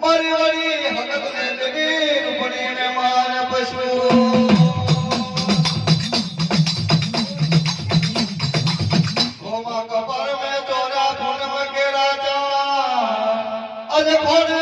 મારી વાળી હકત ને જમીન પડી Order.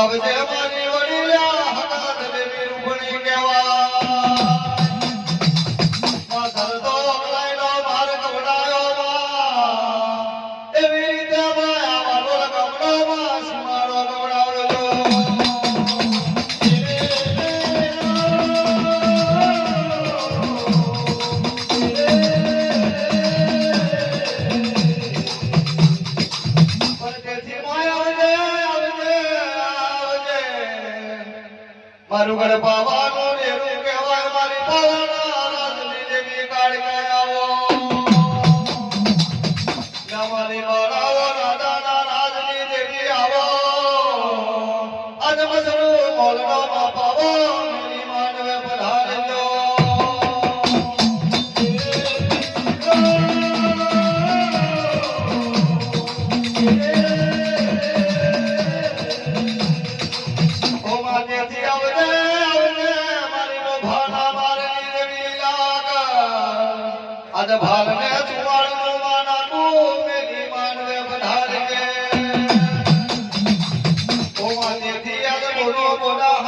अब जमाने મારું ઘર પાવાનો નેરું કહેવાય, મારી પાવાના રાજની દેવી કાઢ આવો. મારી બાળાઓ દાદાના રાજની દેવી આવો. અજમસરું મોલમાં પાવા અદ ભાલને ચુવાડનો માના કો મેરી માનવે વધાર બોલો બોલા.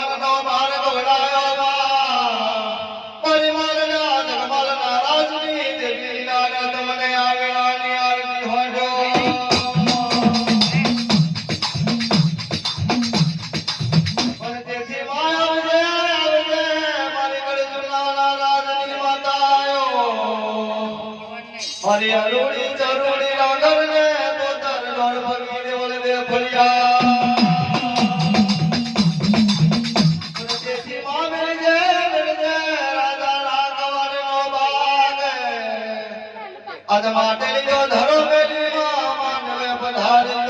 હરે અરુણી ચરુણી રાગવ ને તો તાર લોળ ભગવાને ધરો મેલી માં માનવે પધારે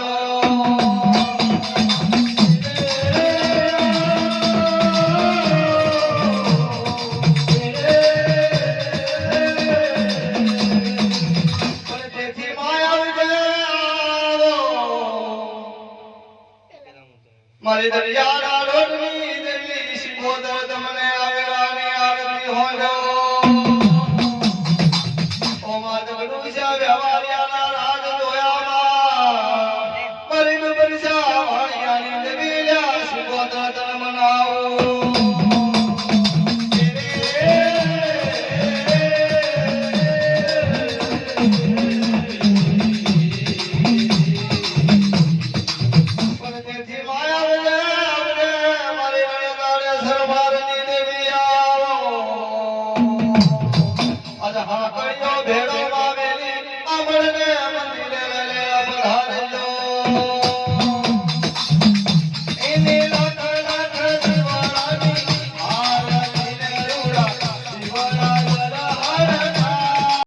મારે દરિયાના લોટની દેવી શિવોદર તમને આવેલા ની આરતી હોજો 好好好